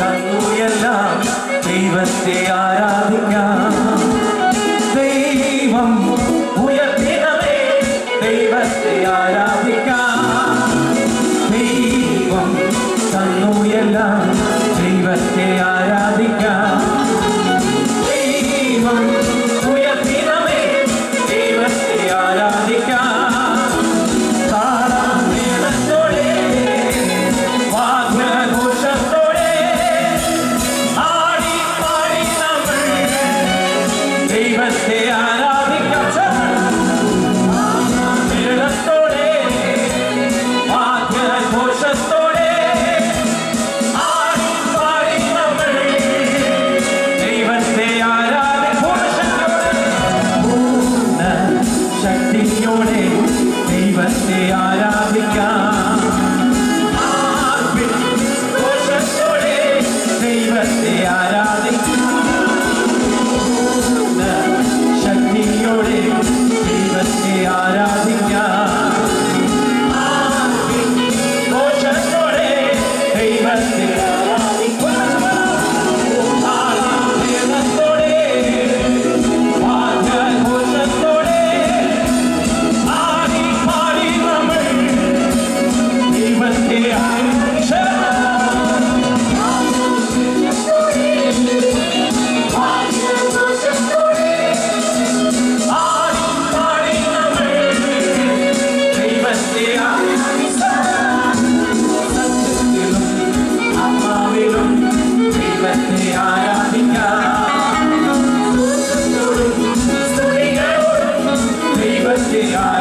തന്നുയെല്ലാം ദൈവത്തെ ആരാധിക്കാം. ദൈവം ഉയർത്തിനവേ ദൈവത്തെ ആരാധിക്കാം. ദൈവം തന്നുയെല്ലാം ദൈവത്തെ ആരാധിക്കാം. Namaste. Yeah.